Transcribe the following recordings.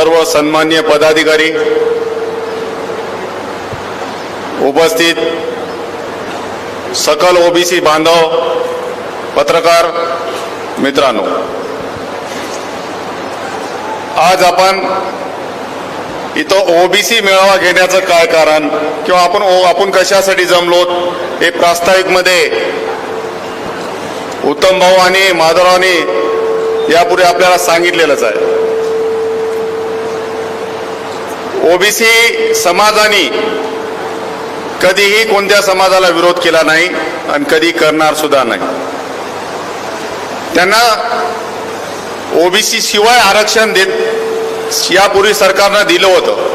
सर्व सन्मान्य पदाधिकारी उपस्थित सकल ओबीसी बांधव पत्रकार मित्रांनो आज आपण इथं ओबीसी मेळावा घेण्याचं काय कारण किंवा आपण आपण कशासाठी जमलो हे प्रास्ताविकमध्ये उत्तम भाऊ आणि माधवरावने यापूर्वी आपल्याला सांगितलेलंच आहे. ओबीसी समाजाने कधीही कोणत्या समाजाला विरोध केला नाही आणि कधी करणार सुद्धा नाही. त्यांना ओबीसी शिवाय आरक्षण देत यापूर्वी सरकारनं दिलं होतं.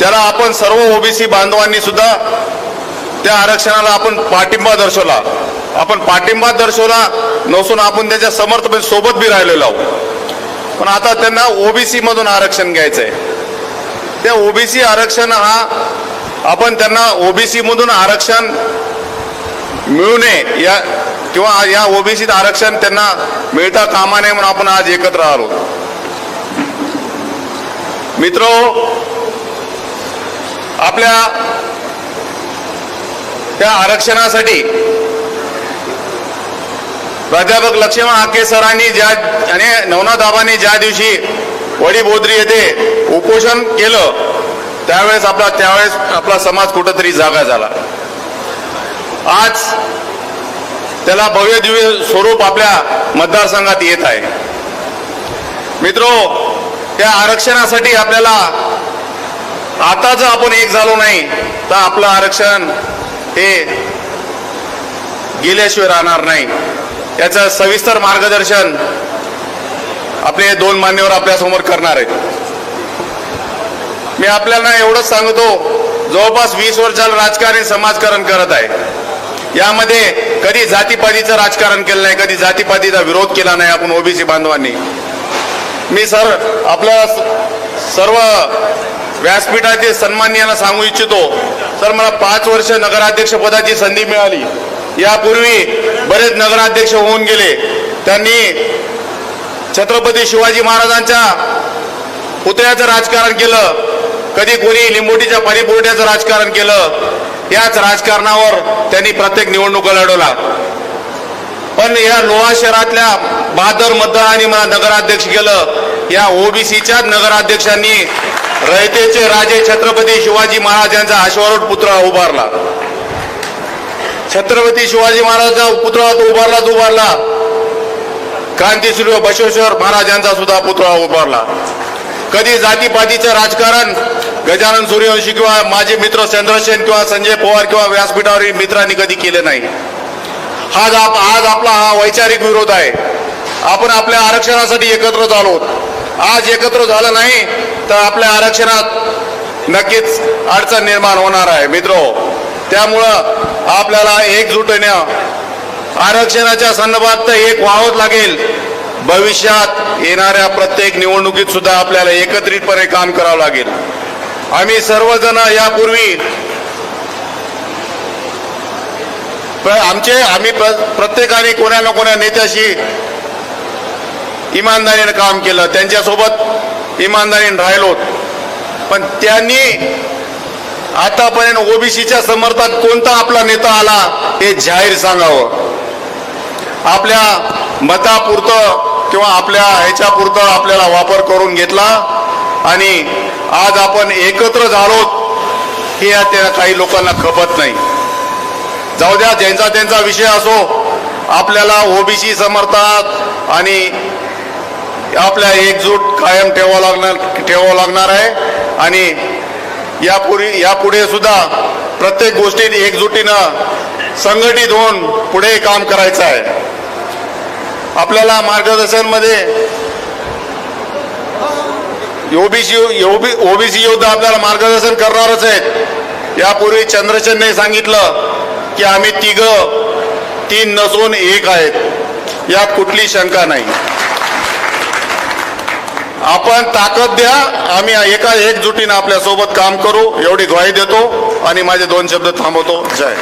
त्याला आपण सर्व ओबीसी बांधवांनी सुद्धा त्या आरक्षणाला आपण पाठिंबा दर्शवला. आपण पाठिंबा दर्शवला नसून आपण त्याच्या समर्थ सोबत बी राहिलेलो आहोत. पण आता त्यांना ओबीसी मधून आरक्षण घ्यायचं आहे त्या ओबीसी आरक्षण हा आपण त्यांना ओबीसी मधून आरक्षण मिळू नये या किंवा या ओबीसीत आरक्षण त्यांना मिळता कामा नये म्हणून आपण आज एकत्र आलो. मित्रो आपल्या त्या आरक्षणासाठी प्राध्यापक लक्ष्मण आके सरांनी ज्या आणि नवनाथ आबांनी ज्या दिवशी वडी बोद्री येथे उपोषण केलं त्यावेळेस आपला त्यावेळेस आपला समाज कुठंतरी जागा झाला. आज त्याला भव्य दिव्य स्वरूप आपल्या मतदारसंघात येत आहे. मित्रो त्या आरक्षणासाठी आपल्याला आता जर आपण एक झालो नाही तर आपलं आरक्षण हे गेल्याशिवाय राहणार नाही. याचं सविस्तर मार्गदर्शन आपले दोन मान्यवर आपल्यासमोर करणार आहेत. मी आपल्याला एवढंच सांगतो जवळपास वीस वर्षाला राजकारण समाजकारण करत आहे. यामध्ये कधी जातीपातीचं राजकारण केलं नाही कधी जातीपातीचा विरोध केला नाही आपण ओबीसी बांधवांनी. मी सर आपल्या सर्व व्यासपीठाचे सन्मान्यांना सांगू इच्छितो. सर मला पाच वर्ष नगराध्यक्ष पदाची संधी मिळाली. यापूर्वी बरेच नगराध्यक्ष होऊन गेले. त्यांनी छत्रपती शिवाजी महाराजांच्या पुतळ्याचं राजकारण केलं. कधी कोणी लिंबोटीच्या पाणीपुरट्याचं राजकारण केलं याच राजकारणावर त्यांनी प्रत्येक निवडणुका लढवला पण या लोहा शहरातल्या बहादर मतदारांनी मला नगराध्यक्ष केलं. या ओबीसीच्याच नगराध्यक्षांनी रयतेचे राजे छत्रपती शिवाजी महाराज यांचा अश्वारूढ पुतळा उभारला. छत्रपती शिवाजी महाराजांचा पुतळा तो उभारलाच उभारला. क्रांतीसूर्य बसवेश्वर महाराजांचा सुद्धा पुतळा उभारला. कधी जातीपातीचं राजकारण गजानन सूर्यवंशी किंवा माझे मित्र चंद्रसेन किंवा संजय पवार किंवा व्यासपीठावरील मित्रांनी कधी केले नाही. आज आप आज आपला हा वैचारिक विरोध आहे. आपण आपल्या आरक्षणासाठी एकत्र झालो. आज एकत्र झालं नाही तर आपल्या आरक्षणात नक्कीच अडचण निर्माण होणार आहे. मित्रो हो, त्यामुळं आपल्याला एकजुटीने आरक्षणाच्या संदर्भात तर एक व्हावंच लागेल. भविष्यात येणाऱ्या प्रत्येक निवडणुकीत सुद्धा आपल्याला एकत्रितपणे काम करावं लागेल. आम्ही सर्वजण यापूर्वी आमचे आम्ही प्र- प्रत्येकाने कोणा ना कोणा नेत्याशी इमानदारीने काम केलं. त्यांच्यासोबत इमानदारीने राहिलो. पण त्यांनी आतापर्यंत ओबीसीच्या समर्थात कोणता आपला नेता आला हे जाहीर सांगावं. आपल्या मतापुरतं किंवा आपल्या ह्याच्यापुरतं आपल्याला वापर करून घेतला. आणि आज आपण एकत्र झालो हे या त्या काही लोकांना खपत नाही. जाऊ द्या ज्यांचा त्यांचा विषय असो आपल्याला ओबीसी समर्थात आणि आपल्या एकजूट कायम ठेवावं लागणार ठेवावं लागणार आहे. आणि यापूर्वी यापुढे सुद्धा प्रत्येक गोष्टीत एकजुटीनं संघटित होऊन पुढे काम करायचं आहे. आपल्याला मार्गदर्शनमध्ये ओबीसी ओबीसी योद्धा आपल्याला मार्गदर्शन करणारच आहेत. यापूर्वी चंद्रचंदने सांगितलं की आम्ही तिघ तीन नसून एक आहेत. यात कुठली शंका नाही. आपण ताकद द्या आम्ही एका एकजुटीनं आपल्यासोबत काम करू. एवढी ग्वाही देतो आणि माझे दोन शब्द थांबवतो. जय.